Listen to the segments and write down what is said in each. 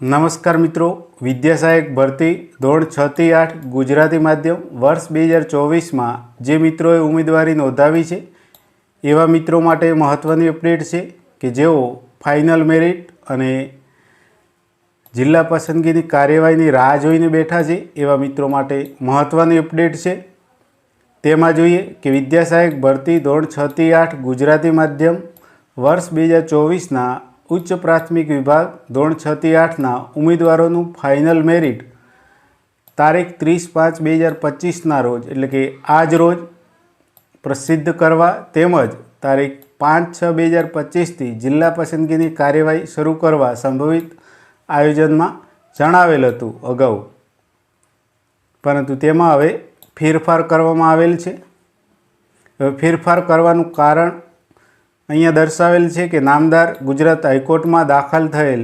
નમસ્કાર મિત્રો વિદ્યા સહાયક ભરતી ધોરણ છ થી આઠ ગુજરાતી માધ્યમ વર્ષ બે હજાર ચોવીસમાં જે મિત્રોએ ઉમેદવારી નોંધાવી છે, એવા મિત્રો માટે મહત્ત્વની અપડેટ છે કે જેઓ ફાઇનલ મેરિટ અને જિલ્લા પસંદગીની કાર્યવાહીની રાહ જોઈને બેઠા છે, એવા મિત્રો માટે મહત્ત્વની અપડેટ છે. તેમાં જોઈએ કે વિદ્યા સહાયક ભરતી ધોરણ છ થી આઠ ગુજરાતી માધ્યમ વર્ષ બે હજાર ચોવીસના ઉચ્ચ પ્રાથમિક વિભાગ, ધોરણ છ થી આઠના ઉમેદવારોનું ફાઇનલ મેરિટ તારીખ ત્રીસ પાંચ બે હજાર પચીસના રોજ, એટલે કે આજ રોજ પ્રસિદ્ધ કરવા તેમજ તારીખ પાંચ છ બે હજાર પચીસથી જિલ્લા પસંદગીની કાર્યવાહી શરૂ કરવા સંભવિત આયોજનમાં જણાવેલ હતું અગાઉ. પરંતુ તેમાં હવે ફેરફાર કરવામાં આવેલ છે. હવે ફેરફાર કરવાનું કારણ અહીંયા દર્શાવેલ છે કે નામદાર ગુજરાત હાઈકોર્ટમાં દાખલ થયેલ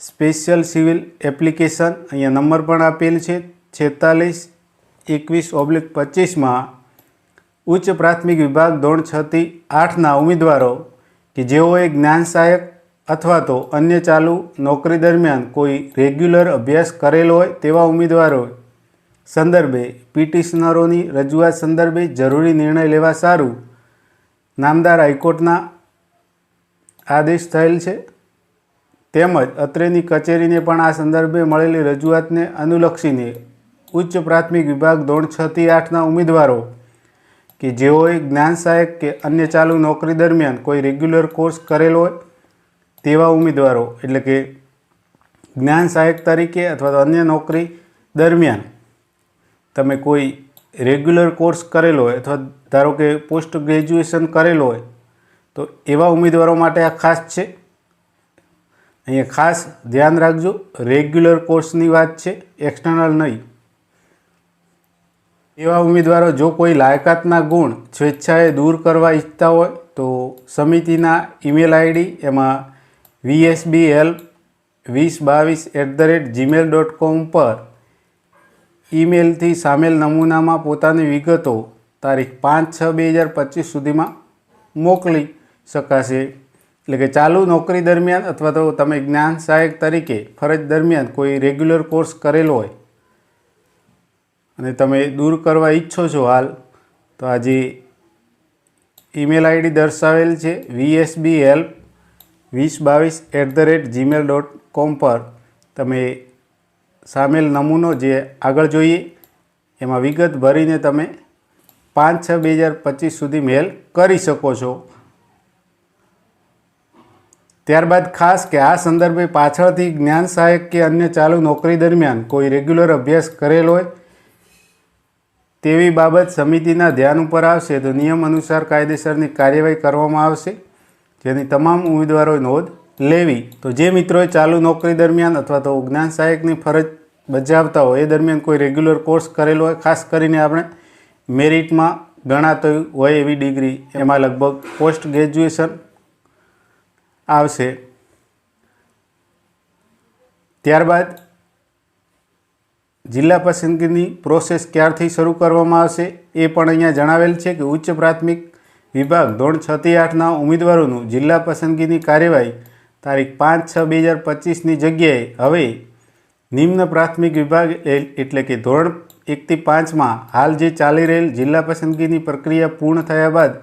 સ્પેશિયલ સિવિલ એપ્લિકેશન અહીંયા નંબર પણ આપેલ છે. છેતાલીસ, એકવીસ ઓબ્લિક પચીસમાં ઉચ્ચ પ્રાથમિક વિભાગ ધોરણ છથી આઠના ઉમેદવારો કે જેઓએ જ્ઞાન સહાયક અથવા તો અન્ય ચાલુ નોકરી દરમિયાન કોઈ રેગ્યુલર અભ્યાસ કરેલો હોય તેવા ઉમેદવારો સંદર્ભે પિટિશનરોની રજૂઆત સંદર્ભે જરૂરી નિર્ણય લેવા સારું નામદાર હાઈકોર્ટના આદેશ થયેલ છે. તેમજ અત્રેની કચેરીને પણ આ સંદર્ભે મળેલી રજૂઆતને અનુલક્ષીને ઉચ્ચ પ્રાથમિક વિભાગ ધોરણ છથી આઠના ઉમેદવારો કે જેઓએ જ્ઞાન સહાયક કે અન્ય ચાલુ નોકરી દરમિયાન કોઈ રેગ્યુલર કોર્સ કરેલો હોય તેવા ઉમેદવારો, એટલે કે જ્ઞાન સહાયક તરીકે અથવા તો અન્ય નોકરી દરમિયાન તમે કોઈ રેગ્યુલર કોર્સ કરેલો હોય અથવા ધારો કે પોસ્ટ ગ્રેજ્યુએશન કરેલો હોય, તો એવા ઉમેદવારો માટે આ ખાસ છે? અહીંયા ખાસ ધ્યાન રાખજો, રેગ્યુલર કોર્સની વાત છે, એક્સટર્નલ નહીં. એવા ઉમેદવારો જો કોઈ લાયકાતના ગુણ, સ્વેચ્છાએ દૂર કરવા ઈચ્છતા હોય, તો સમિતિના ઈમેલ આઈડી એમાં વીએસબી હેલ્પ વીસ બાવીસ at the rate Gmail dot com પર ઈમેલથી સામેલ નમૂનામાં પોતાની વિગતો તારીખ પાંચ છ બે હજાર પચીસ સુધીમાં મોકલી શકાશે. એટલે કે ચાલુ નોકરી દરમિયાન અથવા તો તમે જ્ઞાન સહાયક તરીકે ફરજ દરમિયાન કોઈ રેગ્યુલર કોર્સ કરેલો હોય અને તમે દૂર કરવા ઈચ્છો છો હાલ, તો આ જે ઈમેલ આઈડી દર્શાવેલ છે વીએસબી હેલ્પ વીસ બાવીસ at the rate Gmail dot com પર. તમે સામેલ નમૂનો જે આગળ જોઈએ, એમાં વિગત ભરીને તમે પાંચ છ બે હજાર પચીસ સુધી મેલ કરી શકો છો. ત્યારબાદ ખાસ કે આ સંદર્ભે પાછળથી જ્ઞાન સહાયક કે અન્ય ચાલુ નોકરી દરમિયાન કોઈ રેગ્યુલર અભ્યાસ કરેલ હોય તેવી બાબત સમિતિના ધ્યાન ઉપર આવશે તો નિયમ અનુસાર કાયદેસરની કાર્યવાહી કરવામાં આવશે. જેની તમામ ઉમેદવારોએ નોંધ લેવી. તો જે મિત્રોએ ચાલુ નોકરી દરમિયાન અથવા તો જ્ઞાન સહાયકની ફરજ બજાવતા હોય એ દરમિયાન કોઈ રેગ્યુલર કોર્સ કરેલો હોય, ખાસ કરીને આપણે મેરિટમાં ગણાતું હોય એવી ડિગ્રી એમાં લગભગ પોસ્ટ ગ્રેજ્યુએશન આવશે. ત્યારબાદ જિલ્લા પસંદગીની પ્રોસેસ ક્યારથી શરૂ કરવામાં આવશે એ પણ અહીંયા જણાવેલ છે કે ઉચ્ચ પ્રાથમિક વિભાગ ધોરણ છ થી આઠના ઉમેદવારોનું જિલ્લા પસંદગીની કાર્યવાહી તારીખ પાંચ છ બે હજાર પચીસની જગ્યાએ. હવે નિમ્ન પ્રાથમિક વિભાગ એટલે કે ધોરણ એકથી પાંચમાં હાલ જે ચાલી રહેલ જિલ્લા પસંદગીની પ્રક્રિયા પૂર્ણ થયા બાદ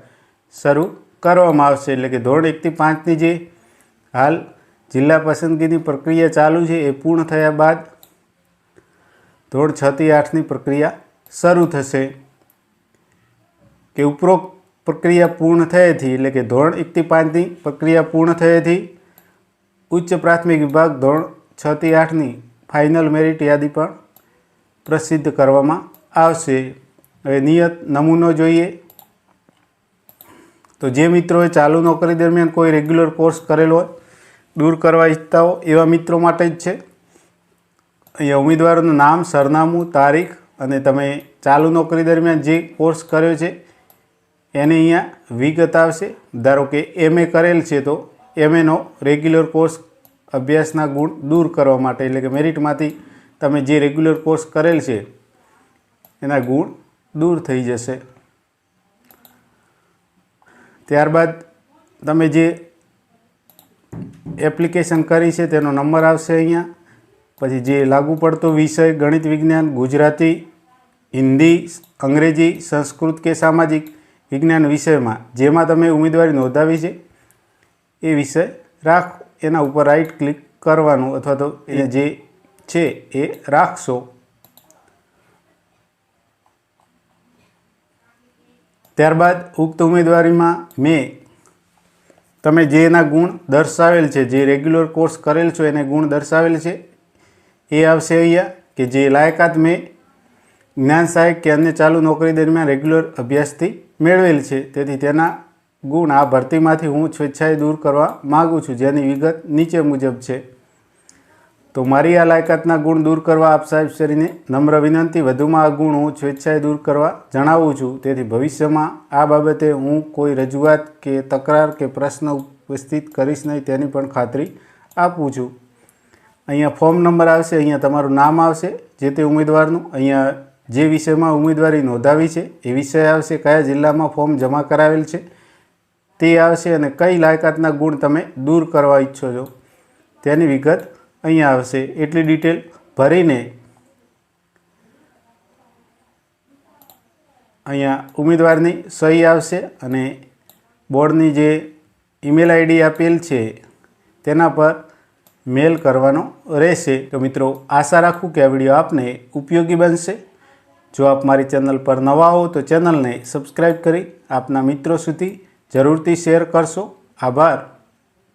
શરૂ કરવામાં આવશે. એટલે કે ધોરણ એકથી પાંચની જે હાલ જિલ્લા પસંદગીની પ્રક્રિયા ચાલુ છે એ પૂર્ણ થયા બાદ ધોરણ છથી આઠની પ્રક્રિયા શરૂ થશે. કે ઉપરોક્ત પ્રક્રિયા પૂર્ણ થયેથી, એટલે કે ધોરણ એકથી પાંચની પ્રક્રિયા પૂર્ણ થયેથી ઉચ્ચ પ્રાથમિક વિભાગ ધોરણ છથી આઠની ફાઇનલ મેરિટ યાદી પણ પ્રસિદ્ધ કરવામાં આવશે. હવે નિયત નમૂનો જોઈએ. તો જે મિત્રોએ ચાલુ નોકરી દરમિયાન કોઈ રેગ્યુલર કોર્સ કરેલો હોય, દૂર કરવા ઈચ્છતા હો, એવા મિત્રો માટે જ છે. અહીંયા ઉમેદવારોનું નામ, સરનામું, તારીખ અને તમે ચાલુ નોકરી દરમિયાન જે કોર્સ કર્યો છે, એને અહીંયા વિગત આવશે. ધારો કે એમએ કરેલ છે, તો એમએનો રેગ્યુલર કોર્સ અભ્યાસના ગુણ દૂર કરવા માટે, એટલે કે મેરિટમાંથી તમે જે રેગ્યુલર કોર્સ કરેલ છે, એના ગુણ દૂર થઈ જશે. ત્યારબાદ તમે જે એપ્લિકેશન કરી છે, તેનો નંબર આવશે અહીંયા. પછી જે લાગુ પડતો વિષય, ગણિત વિજ્ઞાન, ગુજરાતી, હિન્દી, અંગ્રેજી, સંસ્કૃત કે સામાજિક વિજ્ઞાન વિષયમાં જેમાં તમે ઉમેદવારી નોંધાવી છે, એ વિષય રાખ, એના ઉપર રાઈટ ક્લિક કરવાનું અથવા તો એ જે છે એ રાખશો. ત્યારબાદ ઉક્ત ઉમેદવારીમાં મેં તમે જે એના ગુણ દર્શાવેલ છે, જે રેગ્યુલર કોર્સ કરેલ છો, એને ગુણ દર્શાવેલ છે. એ આવશે અહીંયા કે જે લાયકાત મેં જ્ઞાન સહાયક કે અન્ય ચાલુ નોકરી દરમિયાન રેગ્યુલર અભ્યાસથી મેળવેલ છે. તેથી તેના ગુણ આ ભરતીમાંથી હું સ્વેચ્છાએ દૂર કરવા માગું છું. જેની વિગત નીચે મુજબ છે. તો મારી આ લાયકાતના ગુણ દૂર કરવા આપ સાહેબ શ્રીને નમ્ર વિનંતી, વધુમાં આ ગુણ હું સ્વેચ્છાએ દૂર કરવા જણાવું છું. તેથી ભવિષ્યમાં આ બાબતે હું કોઈ રજૂઆત કે તકરાર કે પ્રશ્ન ઉપસ્થિત કરીશ નહીં તેની પણ ખાતરી આપું છું. અહીંયા ફોર્મ નંબર આવશે, અહીંયા તમારું નામ આવશે, જે તે ઉમેદવારનું, અહીંયા જે વિષયમાં ઉમેદવારી નોંધાવી છે, એ વિષય આવશે, કયા જિલ્લામાં ફોર્મ જમા કરાવેલ છે, તે આવશે અને કઈ લાયકાતના ગુણ તમે દૂર કરવા ઈચ્છો છો. તેની વિગત અહીંયા આવશે. એટલી ડિટેલ ભરીને અહીંયા ઉમેદવારની સહી આવશે અને બોર્ડની જે ઈમેલ આઈડી આપેલ છે, તેના પર મેલ કરવાનો રહેશે. તો મિત્રો, આશા રાખું કે આ વીડિયો આપને ઉપયોગી બનશે. જો આપ મારી ચેનલ પર નવા હો, તો ચેનલને સબસ્ક્રાઈબ કરી આપના મિત્રો સુધી જરૂરથી શેર કરશો. આભાર.